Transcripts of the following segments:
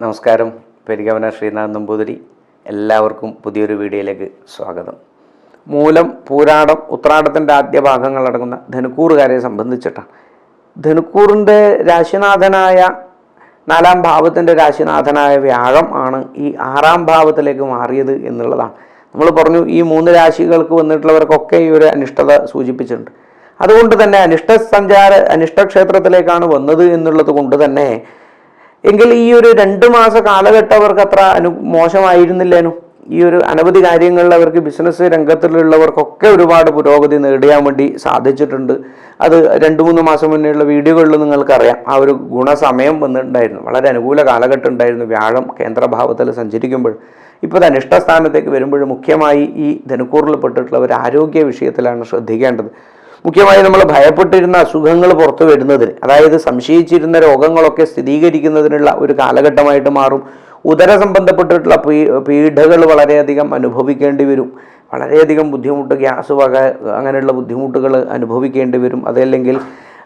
നമസ്കാരം. പെരികവന ശ്രീനാഥ് നമ്പൂതിരി. എല്ലാവർക്കും പുതിയൊരു വീഡിയോയിലേക്ക് സ്വാഗതം. മൂലം പൂരാടം ഉത്രാടത്തിന്റെ ആദ്യ ഭാഗങ്ങളടങ്ങുന്ന ധനുക്കൂറുകാരെ സംബന്ധിച്ചിട്ടാണ്. ധനുക്കൂറിന്റെ രാശിനാഥനായ നാലാം ഭാവത്തിന്റെ രാശിനാഥനായ വ്യാഴം ആണ് ഈ ആറാം ഭാവത്തിലേക്ക് മാറിയത് എന്നുള്ളതാണ്. നമ്മൾ പറഞ്ഞു ഈ മൂന്ന് രാശികൾക്ക് വന്നിട്ടുള്ളവർക്കൊക്കെ ഈ ഒരു അനിഷ്ടത സൂചിപ്പിച്ചിട്ടുണ്ട്. അതുകൊണ്ട് തന്നെ അനിഷ്ട സഞ്ചാര അനിഷ്ട ക്ഷേത്രത്തിലേക്കാണ് വന്നത് എന്നുള്ളത് കൊണ്ട് തന്നെ എങ്കിൽ ഈ ഒരു രണ്ട് മാസ കാലഘട്ടം അവർക്ക് അത്ര അനു മോശമായിരുന്നില്ലേനു? ഈ ഒരു അനവധി കാര്യങ്ങളിൽ അവർക്ക് ബിസിനസ് രംഗത്തിലുള്ളവർക്കൊക്കെ ഒരുപാട് പുരോഗതി നേടിയാൻ വേണ്ടി സാധിച്ചിട്ടുണ്ട്. അത് രണ്ട് മൂന്ന് മാസം മുന്നേയുള്ള വീഡിയോകളിൽ നിങ്ങൾക്കറിയാം. ആ ഒരു ഗുണസമയം വന്നിട്ടുണ്ടായിരുന്നു. വളരെ അനുകൂല കാലഘട്ടം ഉണ്ടായിരുന്നു. വ്യാഴം കേന്ദ്രഭാവത്തിൽ സഞ്ചരിക്കുമ്പോൾ. ഇപ്പോൾ അനിഷ്ടസ്ഥാനത്തേക്ക് അനിഷ്ട സ്ഥാനത്തേക്ക് വരുമ്പോൾ മുഖ്യമായി ഈ ധനുക്കൂറിൽ പെട്ടിട്ടുള്ള ഒരു ആരോഗ്യ വിഷയത്തിലാണ് ശ്രദ്ധിക്കേണ്ടത്. മുഖ്യമായി നമ്മൾ ഭയപ്പെട്ടിരുന്ന അസുഖങ്ങൾ പുറത്തു വരുന്നതിന് അതായത് സംശയിച്ചിരുന്ന രോഗങ്ങളൊക്കെ സ്ഥിരീകരിക്കുന്നതിനുള്ള ഒരു കാലഘട്ടമായിട്ട് മാറും. ഉദര സംബന്ധപ്പെട്ടിട്ടുള്ള പീ പീഡകൾ വളരെയധികം അനുഭവിക്കേണ്ടി വരും. വളരെയധികം ബുദ്ധിമുട്ട് ഗ്യാസ് വക അങ്ങനെയുള്ള ബുദ്ധിമുട്ടുകൾ അനുഭവിക്കേണ്ടി വരും. അതല്ലെങ്കിൽ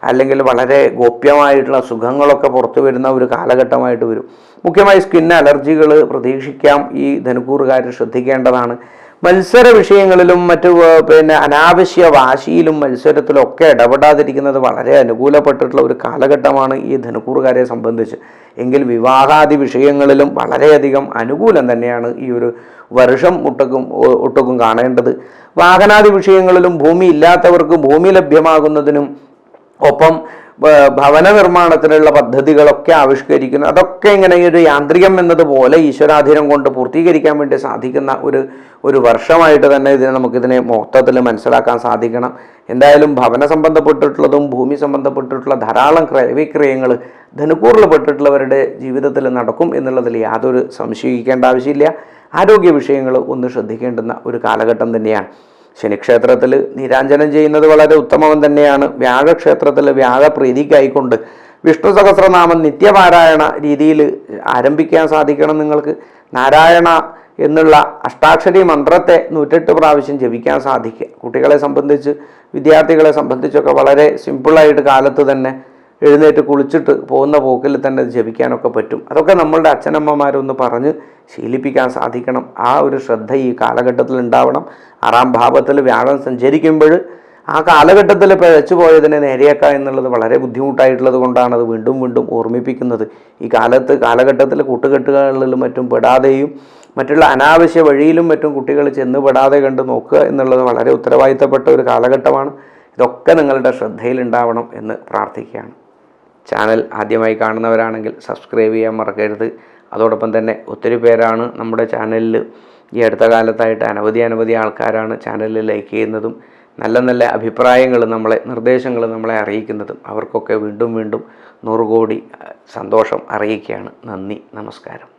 അല്ലെങ്കിൽ വളരെ ഗോപ്യമായിട്ടുള്ള സുഖങ്ങളൊക്കെ പുറത്തു വരുന്ന ഒരു കാലഘട്ടമായിട്ട് വരും. മുഖ്യമായി സ്കിൻ അലർജികൾ പ്രതീക്ഷിക്കാം. ഈ ധനുക്കൂറുകാർ ശ്രദ്ധിക്കേണ്ടതാണ്. മത്സര വിഷയങ്ങളിലും മറ്റു പിന്നെ അനാവശ്യ വാശിയിലും മത്സരത്തിലും ഒക്കെ ഇടപെടാതിരിക്കുന്നത് വളരെ അനുകൂലപ്പെട്ടിട്ടുള്ള ഒരു കാലഘട്ടമാണ് ഈ ധനുക്കൂറുകാരെ സംബന്ധിച്ച്. എങ്കിൽ വിവാഹാദി വിഷയങ്ങളിലും വളരെയധികം അനുകൂലം തന്നെയാണ് ഈ ഒരു വർഷം ഒട്ടക്കും ഒട്ടക്കും കാണേണ്ടത്. വാഹനാദി വിഷയങ്ങളിലും ഭൂമി ഇല്ലാത്തവർക്ക് ഭൂമി ലഭ്യമാകുന്നതിനും ഒപ്പം ഭവന നിർമ്മാണത്തിനുള്ള പദ്ധതികളൊക്കെ ആവിഷ്കരിക്കുന്നു. അതൊക്കെ ഇങ്ങനെ ഒരു യാന്ത്രികം എന്നതുപോലെ ഈശ്വരാധീനം കൊണ്ട് പൂർത്തീകരിക്കാൻ വേണ്ടി സാധിക്കുന്ന ഒരു ഒരു വർഷമായിട്ട് തന്നെ ഇതിനെ നമുക്കിതിനെ മൊത്തത്തിൽ മനസ്സിലാക്കാൻ സാധിക്കണം. എന്തായാലും ഭവന സംബന്ധപ്പെട്ടിട്ടുള്ളതും ഭൂമി സംബന്ധപ്പെട്ടിട്ടുള്ള ധാരാളം ക്രയവിക്രയങ്ങൾ ധനുക്കൂറിൽ പെട്ടിട്ടുള്ളവരുടെ ജീവിതത്തിൽ നടക്കും എന്നുള്ളതിൽ യാതൊരു സംശയിക്കേണ്ട ആവശ്യമില്ല. ആരോഗ്യ വിഷയങ്ങൾ ഒന്ന് ശ്രദ്ധിക്കേണ്ടുന്ന ഒരു കാലഘട്ടം തന്നെയാണ്. ശനിക്ഷേത്രത്തിൽ നീരാഞ്ജനം ചെയ്യുന്നത് വളരെ ഉത്തമം തന്നെയാണ്. വ്യാഴക്ഷേത്രത്തിൽ വ്യാഴപ്രീതിക്കായിക്കൊണ്ട് വിഷ്ണു സഹസ്രനാമം നിത്യപാരായണ രീതിയിൽ ആരംഭിക്കാൻ സാധിക്കണം നിങ്ങൾക്ക്. നാരായണ എന്നുള്ള അഷ്ടാക്ഷരി മന്ത്രത്തെ നൂറ്റെട്ട് പ്രാവശ്യം ജപിക്കാൻ സാധിക്കുക. കുട്ടികളെ സംബന്ധിച്ച് വിദ്യാർത്ഥികളെ സംബന്ധിച്ചൊക്കെ വളരെ സിമ്പിളായിട്ട് കാലത്ത് തന്നെ എഴുന്നേറ്റ് കുളിച്ചിട്ട് പോകുന്ന പോക്കിൽ തന്നെ ജപിക്കാനൊക്കെ പറ്റും. അതൊക്കെ നമ്മളുടെ അച്ഛനമ്മമാരൊന്ന് പറഞ്ഞ് ശീലിപ്പിക്കാൻ സാധിക്കണം. ആ ഒരു ശ്രദ്ധ ഈ കാലഘട്ടത്തിൽ ഉണ്ടാവണം. ആറാം ഭാവത്തിൽ വ്യാഴം സഞ്ചരിക്കുമ്പോൾ ആ കാലഘട്ടത്തിൽ പിഴച്ചു പോയതിനെ നേരെയാക്കുക എന്നുള്ളത് വളരെ ബുദ്ധിമുട്ടായിട്ടുള്ളത് കൊണ്ടാണ് അത് വീണ്ടും വീണ്ടും ഓർമ്മിപ്പിക്കുന്നത്. ഈ കാലത്ത് കാലഘട്ടത്തിൽ കൂട്ടുകെട്ടുകളിലും മറ്റും പെടാതെയും മറ്റുള്ള അനാവശ്യ വഴിയിലും മറ്റും കുട്ടികൾ ചെന്ന് പെടാതെ കണ്ട് നോക്കുക എന്നുള്ളത് വളരെ ഉത്തരവാദിത്തപ്പെട്ട ഒരു കാലഘട്ടമാണ്. ഇതൊക്കെ നിങ്ങളുടെ ശ്രദ്ധയിലുണ്ടാവണം എന്ന് പ്രാർത്ഥിക്കുകയാണ്. ചാനൽ ആദ്യമായി കാണുന്നവരാണെങ്കിൽ സബ്സ്ക്രൈബ് ചെയ്യാൻ മറക്കരുത്. അതോടൊപ്പം തന്നെ ഒത്തിരി പേരാണ് നമ്മുടെ ചാനലിൽ ഈ അടുത്ത കാലത്തായിട്ട് അനവധി അനവധി ആൾക്കാരാണ് ചാനലിൽ ലൈക്ക് ചെയ്യുന്നതും നല്ല നല്ല അഭിപ്രായങ്ങൾ നമ്മളെ നിർദ്ദേശങ്ങൾ നമ്മളെ അറിയിക്കുന്നതും അവർക്കൊക്കെ വീണ്ടും വീണ്ടും നൂറ് കോടി സന്തോഷം അറിയിക്കുകയാണ്. നന്ദി നമസ്കാരം.